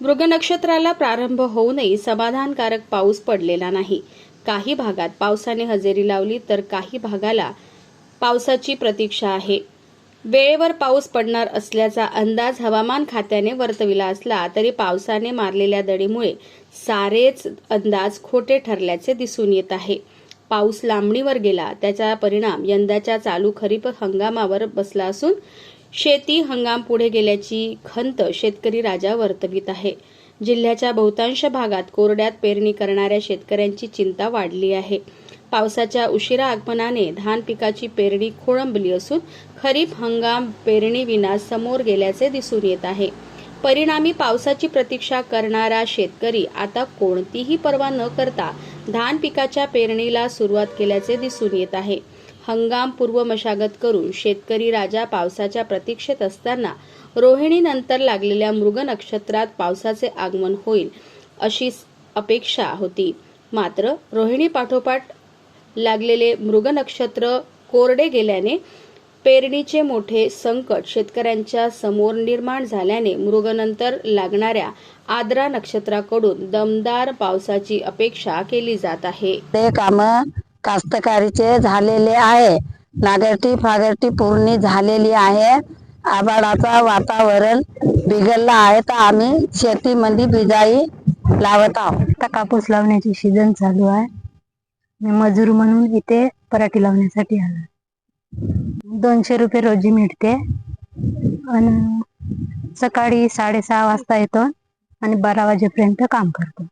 मृग नक्षत्राला प्रारंभ होऊनही समाधानकारक पाऊस पडलेला नाही. काही भागात पावसाने हजेरी लावली तर काही भागाला पावसाची प्रतीक्षा आहे. वेळेवर पाऊस पडणार असल्याचा अंदाज हवामान खात्याने वर्तविला असला तरी पावसाने मारलेल्या दडीमुळे सारेच अंदाज खोटे ठरल्याचे दिसून येत आहे. पाऊस लांबणीवर गेला त्याचा परिणाम यंदाच्या चालू खरीप हंगामावर बसला असून शेती हंगाम पुढे गेल्याची खंत शेतकरी राजा वर्तवित आहे. जिल्ह्याच्या बहुतांश भागात कोरड्यात पेरणी करणाऱ्या शेतकऱ्यांची चिंता वाढली आहे. पावसाच्या उशिरा आगमनाने धान पिकाची पेरणी खोळंबली असून खरीप हंगाम पेरणीविना समोर गेल्याचे दिसून येत आहे. परिणामी पावसाची प्रतीक्षा करणारा शेतकरी आता कोणतीही पर्वा न करता धान पिकाच्या पेरणीला सुरुवात केल्याचे दिसून येत आहे. हंगाम पूर्व मशागत करून शेतकरी राजा पावसाच्या प्रतीक्षेत असताना रोहिणी नंतर लागलेल्या मृग नक्षत्रात पावसाचे आगमन होईल अशी अपेक्षा होती. मात्र रोहिणी पाठोपाठ लागलेले मृग नक्षत्र कोरडे गेल्याने पेरणीचे मोठे संकट शेतकऱ्यांच्या समोर निर्माण झाल्याने मृगनंतर लागणाऱ्या आद्रा नक्षत्राकडून दमदार पावसाची अपेक्षा केली जात आहे. ते काम कास्तकारीचे झालेले आहे. नागरटी फागरटी पूर्ण झालेली आहे. आबाळाचा वातावरण बिघडलं आहे तर आम्ही शेतीमध्ये बिजाई लावत आहोत. आता कापूस लावण्याची सीझन चालू आहे. मी मजूर म्हणून इथे पराठी लावण्यासाठी आलो. दोनशे रुपये रोजी मिळते. आणि सकाळी साडेसहा वाजता येतो आणि बारा वाजेपर्यंत काम करतो.